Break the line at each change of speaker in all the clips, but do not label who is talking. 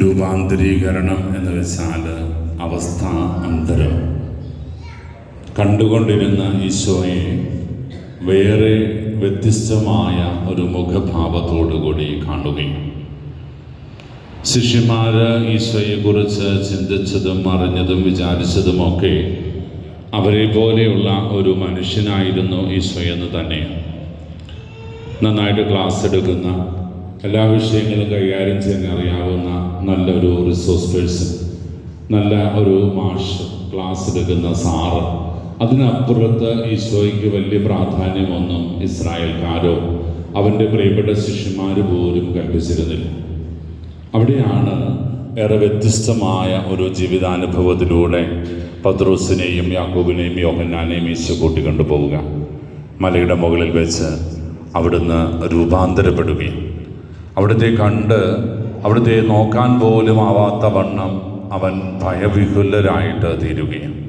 രൂപാന്തരീകരണം എന്ന് വെച്ചാൽ അവസ്ഥ അന്തരം. കണ്ടുകൊണ്ടിരുന്ന ഈശോയെ വേറെ വ്യത്യസ്തമായ ഒരു മുഖഭാവത്തോടു കൂടി കാണുകയും ശിഷ്യന്മാർ ഈശോയെക്കുറിച്ച് ചിന്തിച്ചതും അറിഞ്ഞതും വിചാരിച്ചതുമൊക്കെ അവരെ പോലെയുള്ള ഒരു മനുഷ്യനായിരുന്നു ഈശോ എന്ന് തന്നെയാണ് നന്നായിട്ട് ക്ലാസ് എടുക്കുന്ന എല്ലാ വിഷയങ്ങളും കൈകാര്യം ചെയ്യാൻ അറിയാവുന്ന നല്ലൊരു റിസോഴ്സ് പേഴ്സൺ നല്ല ഒരു മാഷ് ക്ലാസ് എടുക്കുന്ന സാറ് അതിനപ്പുറത്ത് ഈശോയ്ക്ക് വലിയ പ്രാധാന്യമൊന്നും ഇസ്രായേൽക്കാരോ അവന്റെ പ്രിയപ്പെട്ട ശിഷ്യന്മാർ പോലും കൽപ്പിച്ചിരുന്നില്ല. അവിടെയാണ് ഏറെ വ്യത്യസ്തമായ ഒരു ജീവിതാനുഭവത്തിലൂടെ പത്രോസിനെയും യാക്കൂബിനെയും യോഹന്നാനെയും ഈശോ കൂട്ടിക്കൊണ്ടു പോവുക മലയുടെ മുകളിൽ വെച്ച് അവിടുന്ന് രൂപാന്തരപ്പെടുകയും അവിടുത്തെ കണ്ട് അവിടുത്തെ നോക്കാൻ പോലും ആവാത്ത വണ്ണം അവൻ ഭയവിഹുലരായിട്ട് തീരുകയാണ്.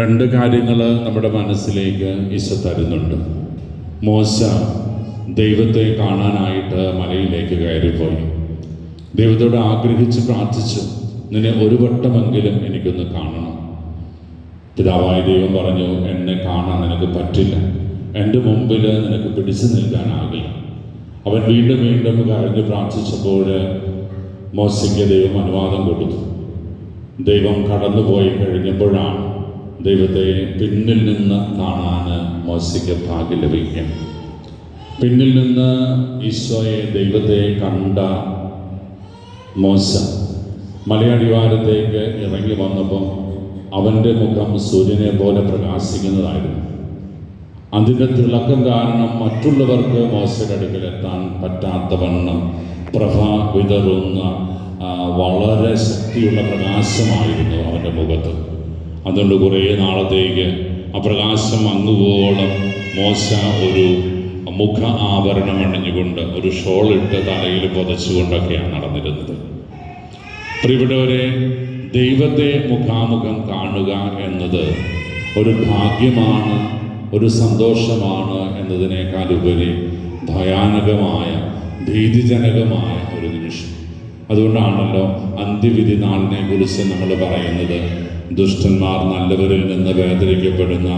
രണ്ട് കാര്യങ്ങൾ നമ്മുടെ മനസ്സിലേക്ക് ഈശോ തരുന്നുണ്ട്. മോശ ദൈവത്തെ കാണാനായിട്ട് മലയിലേക്ക് കയറിപ്പോയി. ദൈവത്തോട് ആഗ്രഹിച്ച് പ്രാർത്ഥിച്ചു നിന്നെ ഒരു വട്ടമെങ്കിലും എനിക്കൊന്ന് കാണണം. പിതാവായ ദൈവം പറഞ്ഞു എന്നെ കാണാൻ നിനക്ക് പറ്റില്ല. എന്റെ മുമ്പിൽ നിനക്ക് പിടിച്ചു നിൽക്കാനാകില്ല. അവൻ വീണ്ടും വീണ്ടും കരഞ്ഞ് പ്രാർത്ഥിച്ചപ്പോൾ മോശയ്ക്ക് ദൈവം അനുവാദം കൊടുത്തു. ദൈവം കടന്നുപോയി കഴിഞ്ഞപ്പോഴാണ് ദൈവത്തെ പിന്നിൽ നിന്ന് കാണാൻ മോശയ്ക്ക് ഭാഗ്യം ലഭിക്കുക. പിന്നിൽ നിന്ന് ഈശോയെ ദൈവത്തെ കണ്ട മോശ മലയടിവാരത്തേക്ക് ഇറങ്ങി വന്നപ്പം അവന്റെ മുഖം സൂര്യനെ പോലെ പ്രകാശിക്കുന്നതായിരുന്നു. അതിന്റെ തിളക്കം കാരണം മറ്റുള്ളവർക്ക് അടുക്കൽ പറ്റാത്ത വണ്ണം പ്രഭ വിതറുന്ന വളരെ ശക്തിയുള്ള പ്രകാശമായിരുന്നു അവന്റെ മുഖത്ത്. അതുകൊണ്ട് കുറേ നാളത്തേക്ക് ആ പ്രകാശം അങ്ങുവോളം മോശ ഒരു മുഖ ആഭരണം അണിഞ്ഞുകൊണ്ട് ഒരു ഷോൾ ഷോളിട്ട് തലയിൽ പുതച്ചുകൊണ്ടൊക്കെയാണ് നടന്നിരുന്നത്. പ്രിയപ്പെട്ടവരെ ദൈവത്തെ മുഖാമുഖം കാണുക എന്നത് ഒരു ഭാഗ്യമാണ്. ഒരു സന്തോഷമാണ് എന്നതിനേക്കാൾ ഉപരി ഭയാനകമായ ഭീതിജനകമായ ഒരു നിമിഷം. അതുകൊണ്ടാണല്ലോ അന്ത്യവിധി നാളിനെ കുറിച്ച് നമ്മൾ പറയുന്നത്. ദുഷ്ടന്മാർ നല്ലവരിൽ നിന്ന് വേദനിക്കപ്പെടുന്ന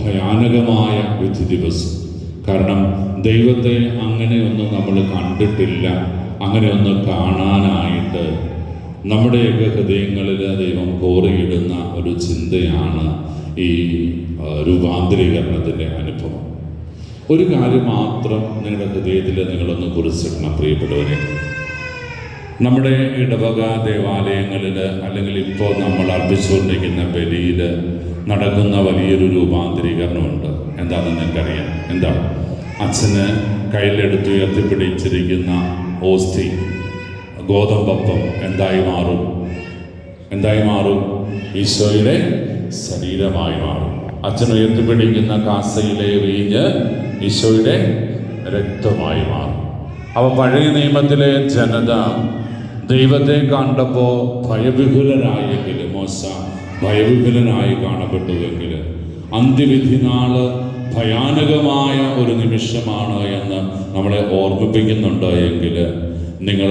ഭയാനകമായ വിധി ദിവസം. കാരണം ദൈവത്തെ അങ്ങനെയൊന്നും നമ്മൾ കണ്ടിട്ടില്ല. അങ്ങനെയൊന്ന് കാണാനായിട്ട് നമ്മുടെയൊക്കെ ഹൃദയങ്ങളിൽ ദൈവം കോറിയിടുന്ന ഒരു ചിന്തയാണ് ഈ രൂപാന്തരീകരണത്തിന്റെ അനുഭവം. ഒരു കാര്യം മാത്രം നിങ്ങളുടെ ഹൃദയത്തിൽ നിങ്ങളൊന്ന് കുറിച്ചിടണം പ്രിയപ്പെട്ടവരെ. നമ്മുടെ ഇടവക ദേവാലയങ്ങളിൽ അല്ലെങ്കിൽ ഇപ്പോൾ നമ്മൾ അർപ്പിച്ചുകൊണ്ടിരിക്കുന്ന ബലിയിൽ നടക്കുന്ന വലിയൊരു രൂപാന്തരീകരണമുണ്ട്. എന്താണെന്ന് നിങ്ങൾക്കറിയാം? എന്താ? അച്ഛന് കയ്യിലെടുത്ത് ഉയർത്തിപ്പിടിച്ചിരിക്കുന്ന ഓസ്തി ഗോതമ്പപ്പം എന്തായി മാറും? എന്തായി മാറും? ഈശോയുടെ ശരീരമായി മാറും. അച്ഛൻ ഉയർത്തിപ്പിടിക്കുന്ന കാസയിലെ വീഞ്ഞ് ഈശോയുടെ രക്തമായി മാറും. അവ പഴയ നിയമത്തിലെ ജനത ദൈവത്തെ കണ്ടപ്പോൾ ഭയവിഹുലനായെങ്കിൽ മോശ ഭയവിഹുലനായി കാണപ്പെട്ടുവെങ്കിൽ അന്ത്യവിധി നാൾ ഭയാനകമായ ഒരു നിമിഷമാണ് എന്ന് നമ്മളെ ഓർമ്മിപ്പിക്കുന്നുണ്ട് എങ്കിൽ നിങ്ങൾ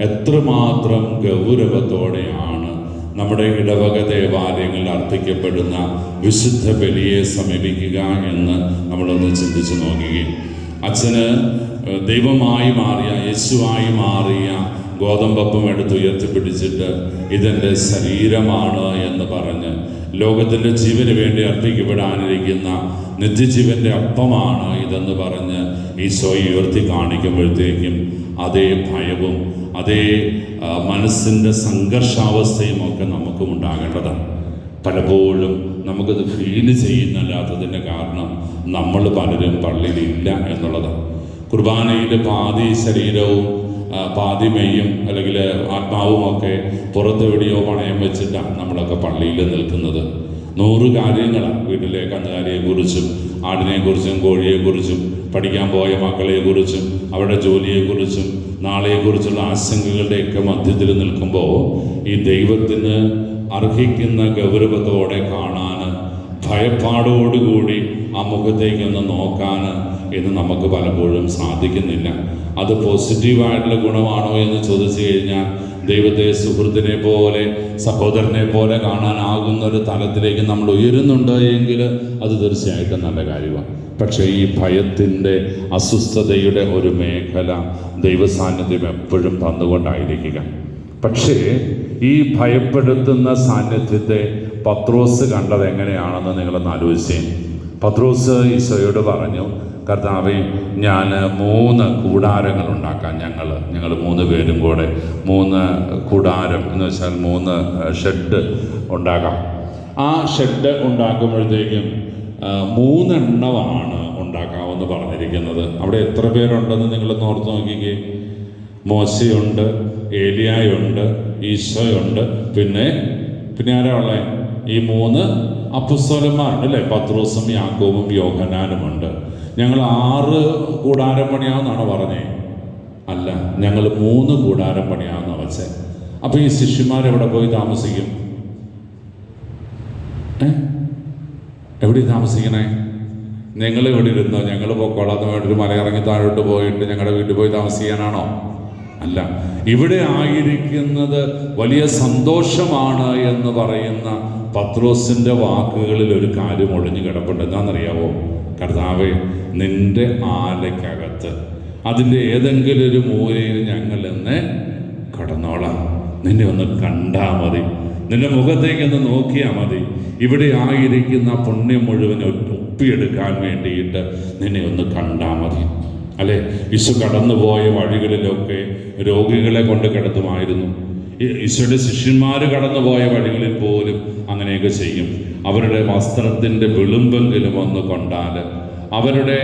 എത്രമാത്രം ഗൗരവത്തോടെയാണ് നമ്മുടെ ഇടവക ദേവാലയങ്ങളിൽ അർപ്പിക്കപ്പെടുന്ന വിശുദ്ധ ബലിയെ സമീപിക്കുക എന്ന് നമ്മളൊന്ന് ചിന്തിച്ചു നോക്കുകയും അച്ഛന് ദൈവമായി മാറിയ യേശുവായി മാറിയ ഗോതമ്പപ്പം എടുത്ത് ഉയർത്തിപ്പിടിച്ചിട്ട് ഇതെന്റെ ശരീരമാണ് എന്ന് പറഞ്ഞ് ലോകത്തിന്റെ ജീവന് വേണ്ടി അർപ്പിക്കപ്പെടാനിരിക്കുന്ന നിത്യജീവന്റെ അപ്പമാണ് ഇതെന്ന് പറഞ്ഞ് ഈശോയെ ഉയർത്തി കാണിക്കുമ്പോഴത്തേക്കും അതേ ഭയവും അതേ മനസ്സിന്റെ സംഘർഷാവസ്ഥയും ഒക്കെ നമുക്കും ഉണ്ടാകേണ്ടതാണ്. പലപ്പോഴും നമുക്കത് ഫീൽ ചെയ്യുന്നില്ലാത്തതിന്റെ കാരണം നമ്മൾ പലരും പള്ളിയിലില്ല എന്നുള്ളതാണ്. കുർബാനയിൽ പാതി ശരീരവും പാതി മെയ്യും അല്ലെങ്കിൽ ആത്മാവും ഒക്കെ പുറത്തെവിടെയോ പണയം വെച്ചിട്ടാണ് നമ്മളൊക്കെ പള്ളിയിൽ നിൽക്കുന്നത്. നൂറ് കാര്യങ്ങളാണ് വീട്ടിലെ കന്നുകാലിയെക്കുറിച്ചും ആടിനെക്കുറിച്ചും കോഴിയെക്കുറിച്ചും പഠിക്കാൻ പോയ മക്കളെക്കുറിച്ചും അവരുടെ ജോലിയെക്കുറിച്ചും നാളെക്കുറിച്ചുള്ള ആശങ്കകളുടെയൊക്കെ മധ്യത്തിൽ നിൽക്കുമ്പോൾ ഈ ദൈവത്തിന് അർഹിക്കുന്ന ഗൗരവത്തോടെ കാണാൻ ഭയപ്പാടോടുകൂടി ആ മുഖത്തേക്കൊന്ന് നോക്കാൻ എന്ന് നമുക്ക് പലപ്പോഴും സാധിക്കുന്നില്ല. അത് പോസിറ്റീവായിട്ടുള്ള ഗുണമാണോ എന്ന് ചോദിച്ചു കഴിഞ്ഞാൽ ദൈവത്തെ സുഹൃത്തിനെ പോലെ സഹോദരനെ പോലെ കാണാനാകുന്ന ഒരു തലത്തിലേക്ക് നമ്മൾ ഉയരുന്നുണ്ട് എങ്കിൽ അത് തീർച്ചയായിട്ടും നല്ല കാര്യമാണ്. പക്ഷേ ഈ ഭയത്തിന്റെ അസ്വസ്ഥതയുടെ ഒരു മേഖല ദൈവസാന്നിധ്യം എപ്പോഴും തന്നുകൊണ്ടായിരിക്കുക. പക്ഷേ ഈ ഭയപ്പെടുത്തുന്ന സാന്നിധ്യത്തെ പത്രോസ് കണ്ടത് എങ്ങനെയാണെന്ന് നിങ്ങളൊന്ന് ആലോചിച്ചേ. പത്രോസ് ഈശോയോട് പറഞ്ഞു കർത്താവെ ഞാൻ മൂന്ന് കൂടാരങ്ങൾ ഉണ്ടാക്കാം ഞങ്ങൾ ഞങ്ങൾ മൂന്ന് പേരും കൂടെ. മൂന്ന് കൂടാരം എന്ന് വെച്ചാൽ മൂന്ന് ഷെഡ് ഉണ്ടാക്കാം. ആ ഷെഡ് ഉണ്ടാക്കുമ്പോഴത്തേക്കും മൂന്നെണ്ണമാണ് ഉണ്ടാക്കാമെന്ന് പറഞ്ഞിരിക്കുന്നത്. അവിടെ എത്ര പേരുണ്ടെന്ന് നിങ്ങൾ ഓർത്ത് നോക്കിക്കേ. മോശയുണ്ട് ഏലിയായുണ്ട് ഈശോയുണ്ട്. പിന്നെ പിന്നെ ആരാ ഉള്ളേ? ഈ മൂന്ന് അപ്പുസ്വലന്മാരുണ്ട് അല്ലേ? പത്രോസും യാക്കോബും യോഹനാനുമുണ്ട് ഞങ്ങൾ ആറ് കൂടാരം പണിയാമെന്നാണ് പറഞ്ഞത് അല്ല ഞങ്ങൾ മൂന്ന് കൂടാരം പണിയാവുന്ന വെച്ചേ. അപ്പോൾ ഈ ശിഷ്യന്മാർ എവിടെ പോയി താമസിക്കും? എവിടെ താമസിക്കണേ? നിങ്ങൾ ഇവിടെ ഇരുന്നോ? ഞങ്ങൾ പൊക്കോളാന്ന് വേണ്ടി മലയിറങ്ങി താഴോട്ട് പോയിട്ട് ഞങ്ങളുടെ വീട്ടിൽ പോയി താമസിക്കാനാണോ? അല്ല ഇവിടെ ആയിരിക്കുന്നത് വലിയ സന്തോഷമാണ് എന്ന് പറയുന്ന പത്രോസിന്റെ വാക്കുകളിൽ ഒരു കാര്യം ഒളിഞ്ഞു കിടപ്പുണ്ട്. എന്താണെന്നറിയാവോ? കർത്താവെ നിന്റെ ആലയ്ക്കകത്ത് അതിന്റെ ഏതെങ്കിലും ഒരു മൂലയിൽ ഞങ്ങൾ എന്നെ കടന്നോളാം. നിന്നെ ഒന്ന് കണ്ടാൽ മതി. നിന്റെ മുഖത്തേക്ക് ഒന്ന് നോക്കിയാൽ മതി. ഇവിടെ ആയിരിക്കുന്ന പുണ്യം മുഴുവൻ ഒപ്പിയെടുക്കാൻ വേണ്ടിയിട്ട് നിന്നെ ഒന്ന് കണ്ടാൽ മതി. അല്ലെ? യേശു കടന്നുപോയ വഴികളിലൊക്കെ രോഗികളെ കൊണ്ട് കിടത്തുമായിരുന്നു. ഈശോയുടെ ശിഷ്യന്മാർ കടന്നുപോയ വഴികളിൽ പോലും അങ്ങനെയൊക്കെ ചെയ്യും. അവരുടെ വസ്ത്രത്തിന്റെ വിളുമ്പെങ്കിലും ഒന്ന് കൊണ്ടാൽ അവരുടെ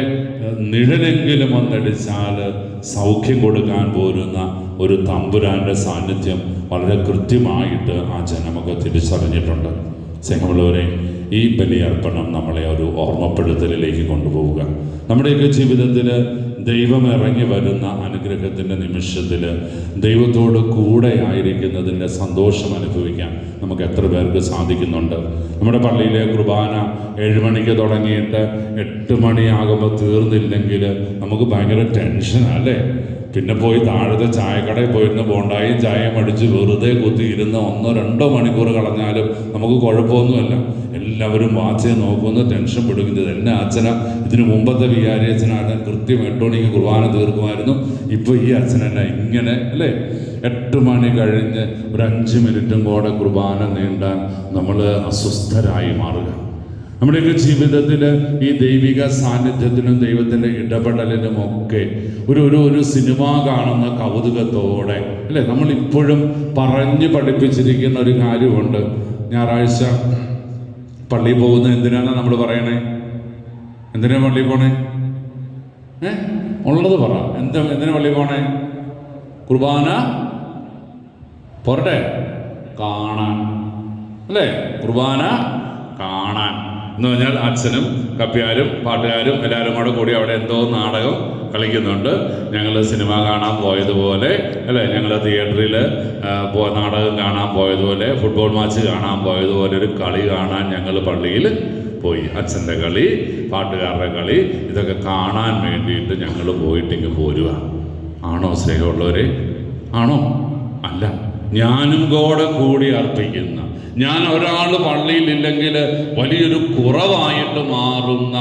നിഴലെങ്കിലും ഒന്നടിച്ചാൽ സൗഖ്യം കൊടുക്കാൻ പോരുന്ന ഒരു തമ്പുരാന്റെ സാന്നിധ്യം വളരെ കൃത്യമായിട്ട് ആ ജനമൊക്കെ തിരിച്ചറിഞ്ഞിട്ടുണ്ട് സ്നേഹമുള്ളവരെ ഈ ബലിയർപ്പണം നമ്മളെ ഒരു ഓർമ്മപ്പെടുത്തലിലേക്ക് കൊണ്ടുപോവുക. നമ്മുടെയൊക്കെ ജീവിതത്തിൽ ദൈവം ഇറങ്ങി വരുന്ന അനുഗ്രഹത്തിന്റെ നിമിഷത്തിൽ ദൈവത്തോട് കൂടെ ആയിരിക്കുന്നതിന്റെ സന്തോഷം അനുഭവിക്കാൻ നമുക്ക് എത്ര പേർക്ക് സാധിക്കുന്നുണ്ട്? നമ്മുടെ പള്ളിയിലെ കുർബാന ഏഴ് മണിക്ക് തുടങ്ങിയിട്ട് എട്ട് മണിയാകുമ്പോൾ തീർന്നില്ലെങ്കിൽ നമുക്ക് ഭയങ്കര ടെൻഷനാണ് അല്ലേ? പിന്നെ പോയി താഴത്തെ ചായക്കടയിൽ പോയിരുന്ന് ബോണ്ടായും ചായയും അടിച്ച് വെറുതെ കുത്തിയിരുന്ന് ഒന്നോ രണ്ടോ മണിക്കൂർ കളഞ്ഞാലും നമുക്ക് കുഴപ്പമൊന്നുമല്ല. എല്ലാവരും വാച്ച് നോക്കുമെന്ന് ടെൻഷൻ പിടിക്കുന്നത്. എന്റെ അച്ഛന ഇതിനു മുമ്പത്തെ വികാരി അച്ഛനാണ് കൃത്യം എട്ട് മണിക്ക് കുർബാന തീർക്കുമായിരുന്നു. ഇപ്പോൾ ഈ അച്ഛനല്ല ഇങ്ങനെ അല്ലേ? എട്ട് മണി കഴിഞ്ഞ് ഒരു അഞ്ച് മിനിറ്റും കൂടെ കുർബാന നീണ്ടാൻ നമ്മൾ അസ്വസ്ഥരായി മാറുക. നമ്മുടെയൊക്കെ ജീവിതത്തിൽ ഈ ദൈവിക സാന്നിധ്യത്തിനും ദൈവത്തിന്റെ ഇടപെടലിനും ഒക്കെ ഒരു ഒരു ഒരു സിനിമ കാണുന്ന കൗതുകത്തോടെ അല്ലേ? നമ്മൾ ഇപ്പോഴും പറഞ്ഞു പഠിപ്പിച്ചിരിക്കുന്ന ഒരു കാര്യമുണ്ട്. ഞായറാഴ്ച പള്ളിയിൽ പോകുന്നത് എന്തിനാണ് നമ്മൾ പറയണേ? എന്തിനാണ് പള്ളിയിൽ പോണേ? ഏ? ഉള്ളത് പറ. എന്താ എന്തിനാ പള്ളിയിൽ പോണേ? കുർബാന? പോരട്ടെ. കാണാൻ. അല്ലേ? കുർബാന കാണാൻ. എന്ന് പറഞ്ഞാൽ അച്ഛനും കപ്പ്യാരും പാട്ടുകാരും എല്ലാവരും കൂടെ കൂടി അവിടെ എന്തോ നാടകം കളിക്കുന്നുണ്ട്. ഞങ്ങൾ സിനിമ കാണാൻ പോയതുപോലെ അല്ലേ? ഞങ്ങൾ തിയേറ്ററിൽ നാടകം കാണാൻ പോയതുപോലെ ഫുട്ബോൾ മാച്ച് കാണാൻ പോയതുപോലെ ഒരു കളി കാണാൻ ഞങ്ങൾ പള്ളിയിൽ പോയി. അച്ഛന്റെ കളി പാട്ടുകാരുടെ കളി ഇതൊക്കെ കാണാൻ വേണ്ടിയിട്ട് ഞങ്ങൾ പോയിട്ടിങ്ങ് പോരുക ആണോ സ്നേഹമുള്ളവരെ? ആണോ? അല്ല. ഞാനും കൂടെ കൂടി അർപ്പിക്കുന്ന. ഞാൻ ഒരാൾ പള്ളിയിലില്ലെങ്കിൽ വലിയൊരു കുറവായിട്ട് മാറുന്ന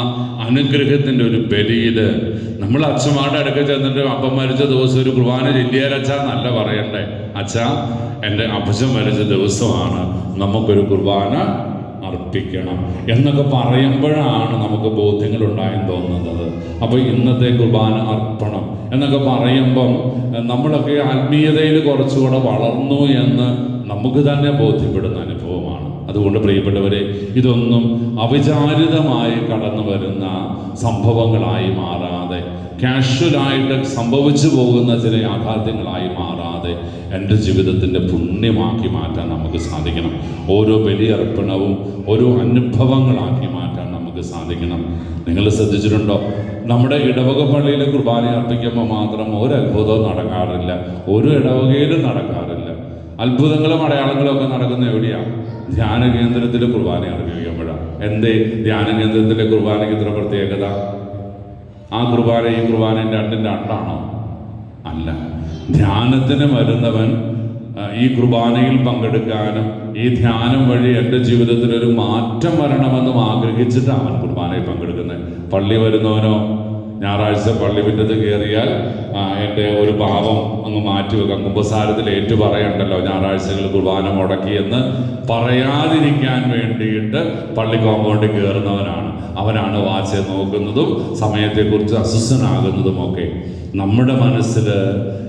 അനുഗ്രഹത്തിന്റെ ഒരു ബലിയിൽ നമ്മൾ അച്ഛന്മാരുടെ അടുക്ക ചെന്നിട്ട് അപ്പം മരിച്ച ദിവസം ഒരു കുർബാന ചെല്ലിയാലച്ഛ നല്ല പറയണ്ടേ. അച്ഛാ എന്റെ അപ്പച്ചൻ മരിച്ച ദിവസമാണ് നമുക്കൊരു കുർബാന അർപ്പിക്കണം എന്നൊക്കെ പറയുമ്പോഴാണ് നമുക്ക് ബോധ്യങ്ങൾ ഉണ്ടായെന്ന് തോന്നുന്നത്. അപ്പോൾ ഇന്നത്തെ കുർബാന അർപ്പണം എന്നൊക്കെ പറയുമ്പം നമ്മളൊക്കെ ആത്മീയതയിൽ കുറച്ചുകൂടെ വളർന്നു എന്ന് നമുക്ക് തന്നെ ബോധ്യപ്പെടുന്ന അനുഭവമാണ്. അതുകൊണ്ട് പ്രിയപ്പെട്ടവരെ ഇതൊന്നും അവിചാരിതമായി കടന്നു വരുന്ന സംഭവങ്ങളായി മാറാതെ കാഷ്വലായിട്ട് സംഭവിച്ചു പോകുന്ന ചില യാഥാർത്ഥ്യങ്ങളായി മാറാതെ എന്റെ ജീവിതത്തിന്റെ പുണ്യമാക്കി മാറ്റാൻ നമുക്ക് സാധിക്കണം. ഓരോ ബലിയർപ്പണവും ഓരോ അനുഭവങ്ങളാക്കി മാറ്റാൻ നമുക്ക് സാധിക്കണം. നിങ്ങൾ ശ്രദ്ധിച്ചിട്ടുണ്ടോ? നമ്മുടെ ഇടവക പള്ളിയിലെ കുർബാന അർപ്പിക്കുമ്പോൾ മാത്രം ഒരു അത്ഭുതവും നടക്കാറില്ല. ഒരു ഇടവകയിലും നടക്കാറില്ല. അത്ഭുതങ്ങളും അടയാളങ്ങളും ഒക്കെ നടക്കുന്ന എവിടെയാണ് ധ്യാന കേന്ദ്രത്തിൽ കുർബാന അർപ്പിക്കുമ്പോഴാണ്. എന്തേ? ധ്യാന കേന്ദ്രത്തിലെ കുർബാനയ്ക്ക് ഇത്ര പ്രത്യേകത? ആ കുർബാന ഈ കുർബാന രണ്ടിന്റെ അണ്ടാണോ അല്ല. ധ്യാനത്തിന് വരുന്നവൻ ഈ കുർബാനയിൽ പങ്കെടുക്കാനും ഈ ധ്യാനം വഴി എന്റെ ജീവിതത്തിൽ ഒരു മാറ്റം വരണമെന്നും ആഗ്രഹിച്ചിട്ടാണ് കുർബാനയിൽ പങ്കെടുക്കുന്നത്. പള്ളി വരുന്നവനോ ഞായറാഴ്ച പള്ളി മുറ്റത്ത് കയറിയാൽ എന്റെ ഒരു പാവം അങ്ങ് മാറ്റി വെക്കാം കുമ്പസാരത്തിൽ ഏറ്റു പറയണ്ടല്ലോ ഞായറാഴ്ചകൾ കുർബാന മുടക്കിയെന്ന് പറയാതിരിക്കാൻ വേണ്ടിയിട്ട് പള്ളി കോമ്പൗണ്ടിൽ കയറുന്നവനാണ് അവനാണ് വാച്ച് നോക്കുന്നതും സമയത്തെക്കുറിച്ച് അസ്വസ്ഥനാകുന്നതും ഒക്കെ നമ്മുടെ മനസ്സിൽ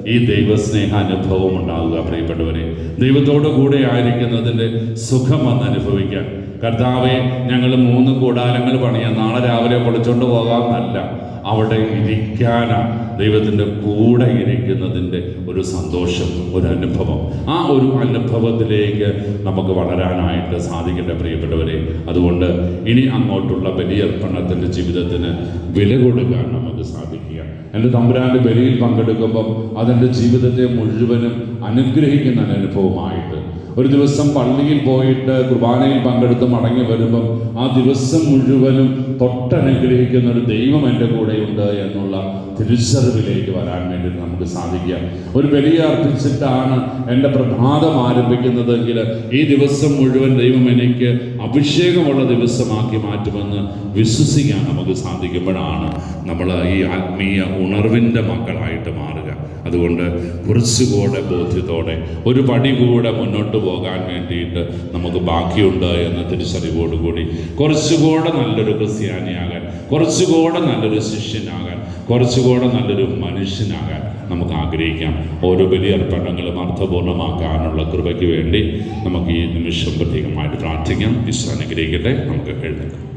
ഈ ദൈവസ്നേഹ അനുഭവം ഉണ്ടാകുക പ്രിയപ്പെട്ടവരെ. ദൈവത്തോടു കൂടെ ആയിരിക്കുന്നതിന്റെ സുഖം വന്ന് അനുഭവിക്കാൻ കർത്താവെ ഞങ്ങൾ മൂന്ന് കൂടാരങ്ങൾ പണിയാം. നാളെ രാവിലെ പൊളിച്ചോണ്ട് പോകാമെന്നല്ല. അവിടെ ഇരിക്കാനാണ് ദൈവത്തിന്റെ കൂടെ ഇരിക്കുന്നതിന്റെ ഒരു സന്തോഷം ഒരു അനുഭവം. ആ ഒരു അനുഭവത്തിലേക്ക് നമുക്ക് വളരാനായിട്ട് സാധിക്കട്ടെ പ്രിയപ്പെട്ടവരെ. അതുകൊണ്ട് ഇനി അങ്ങോട്ടുള്ള ബലിയർപ്പണത്തിന്റെ ജീവിതത്തിന് വില കൊടുക്കാൻ നമുക്ക് സാധിക്കുക. എന്റെ തമ്പുരാന്റെ ബലിയിൽ പങ്കെടുക്കുമ്പം അതെന്റെ ജീവിതത്തെ മുഴുവനും അനുഗ്രഹിക്കുന്ന അനുഭവമായിട്ട് ഒരു ദിവസം പള്ളിയിൽ പോയിട്ട് കുർബാനയിൽ പങ്കെടുത്ത് മടങ്ങി വരുമ്പം ആ ദിവസം മുഴുവനും തൊട്ടനുഗ്രഹിക്കുന്ന ഒരു ദൈവം എന്റെ കൂടെയുണ്ട് എന്നുള്ള തിരിച്ചറിവിലേക്ക് വരാൻ വേണ്ടി നമുക്ക് സാധിക്കുക. ഒരു ബലി അർപ്പിച്ചിട്ടാണ് എന്റെ പ്രഭാതം ആരംഭിക്കുന്നതെങ്കിൽ ഈ ദിവസം മുഴുവൻ ദൈവം എനിക്ക് അഭിഷേകമുള്ള ദിവസമാക്കി മാറ്റുമെന്ന് വിശ്വസിക്കാൻ നമുക്ക് സാധിക്കുമ്പോഴാണ് നമ്മൾ ഈ ആത്മീയ ഉണർവിന്റെ മക്കളായിട്ട് മാറുക അതുകൊണ്ട് കുറച്ചുകൂടെ ബോധ്യത്തോടെ ഒരു പടി കൂടെ മുന്നോട്ട് പോകാൻ വേണ്ടിയിട്ട് നമുക്ക് ബാക്കിയുണ്ട് എന്ന തിരിച്ചറിവോടുകൂടി കുറച്ചുകൂടെ നല്ലൊരു ക്രിസ്ത്യാനിയാകാൻ കുറച്ചുകൂടെ നല്ലൊരു ശിഷ്യനാകാൻ കുറച്ചുകൂടെ നല്ലൊരു മനുഷ്യനാകാൻ നമുക്ക് ആഗ്രഹിക്കാം. ഓരോ ബലിയർപ്പണങ്ങളും അർത്ഥപൂർണമാക്കാനുള്ള കൃപയ്ക്ക് വേണ്ടി നമുക്ക് ഈ നിമിഷം പ്രത്യേകമായിട്ട് പ്രാർത്ഥിക്കാം. ഈശ്വരനുഗ്രഹിക്കട്ടെ നമുക്ക് എഴുന്നേക്കാം